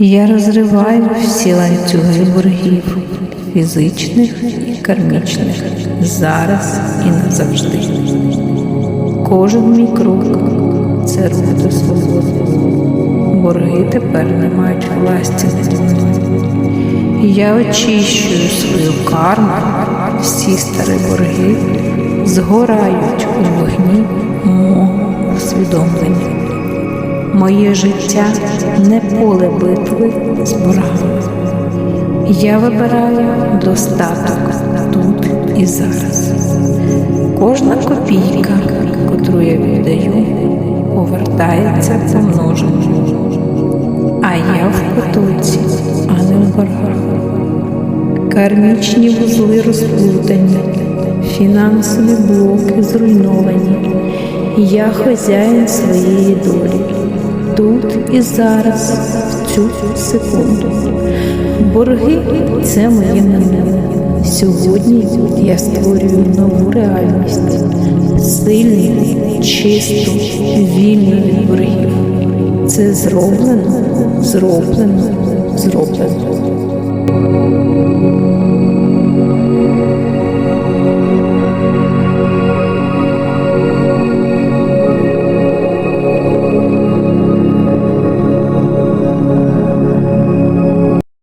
Я розриваю всі ланцюги боргів, фізичних і кармічних, зараз і назавжди. Кожен мій крок це рух до свободи. Борги тепер не мають власті. Я очищую свою карму, всі старі борги згорають у вогні мого усвідомлення. Моє життя не поле битви з боргами. Я вибираю достаток тут і зараз. Кожна копійка, котру я віддаю, повертається помноженою. А я в потоці, а не в боргах. Кармічні вузли розплутані, фінансові блоки зруйновані. Я хазяїн своєї долі. Тут і зараз, в цю секунду. Борги це моє минуле. Сьогодні я створюю нову реальність. Сильну, чисту, вільну від боргів. Це зроблено, зроблено, зроблено.